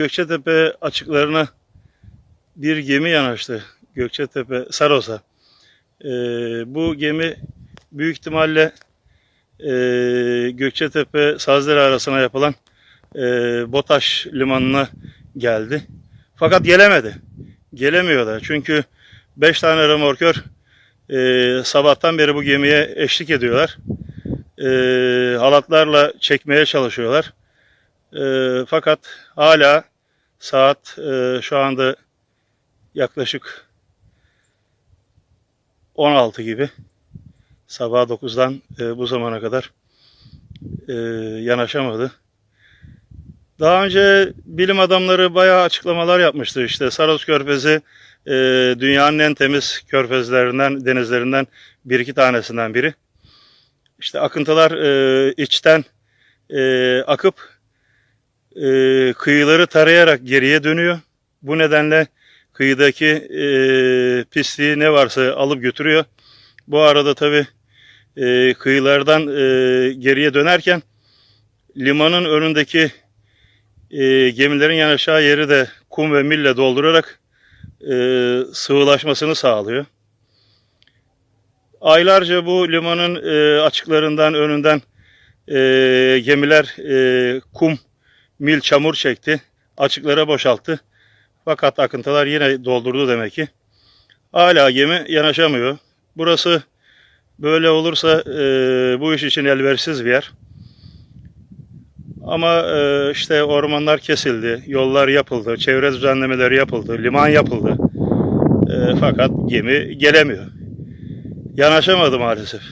Gökçetepe açıklarına bir gemi yanaştı. Gökçetepe Saros'a. Ee, bu gemi büyük ihtimalle e, Gökçetepe Sazları arasına yapılan e, BOTAŞ limanına geldi. Fakat gelemedi. Gelemiyor da. Çünkü 5 tane remorkör e, sabahtan beri bu gemiye eşlik ediyorlar. E, halatlarla çekmeye çalışıyorlar. E, fakat hala saat e, şu anda yaklaşık 16 gibi sabah 9'dan e, bu zamana kadar e, yanaşamadı. Daha önce bilim adamları bayağı açıklamalar yapmıştı. İşte Saros Körfezi e, dünyanın en temiz körfezlerinden, denizlerinden bir iki tanesinden biri. İşte akıntılar e, içten e, akıp e, kıyıları tarayarak geriye dönüyor. Bu nedenle kıyıdaki e, pisliği ne varsa alıp götürüyor. Bu arada tabi e, kıyılardan e, geriye dönerken limanın önündeki e, gemilerin yanaşacağı yeri de kum ve mille doldurarak e, sıvılaşmasını sağlıyor. Aylarca bu limanın e, açıklarından önünden e, gemiler e, kum, mil çamur çekti. Açıklara boşalttı. Fakat akıntılar yine doldurdu demek ki. Hala gemi yanaşamıyor. Burası böyle olursa e, bu iş için elverişsiz bir yer. Ama e, işte ormanlar kesildi, yollar yapıldı, çevre düzenlemeleri yapıldı, liman yapıldı. E, fakat gemi gelemiyor. Yanaşamadı maalesef.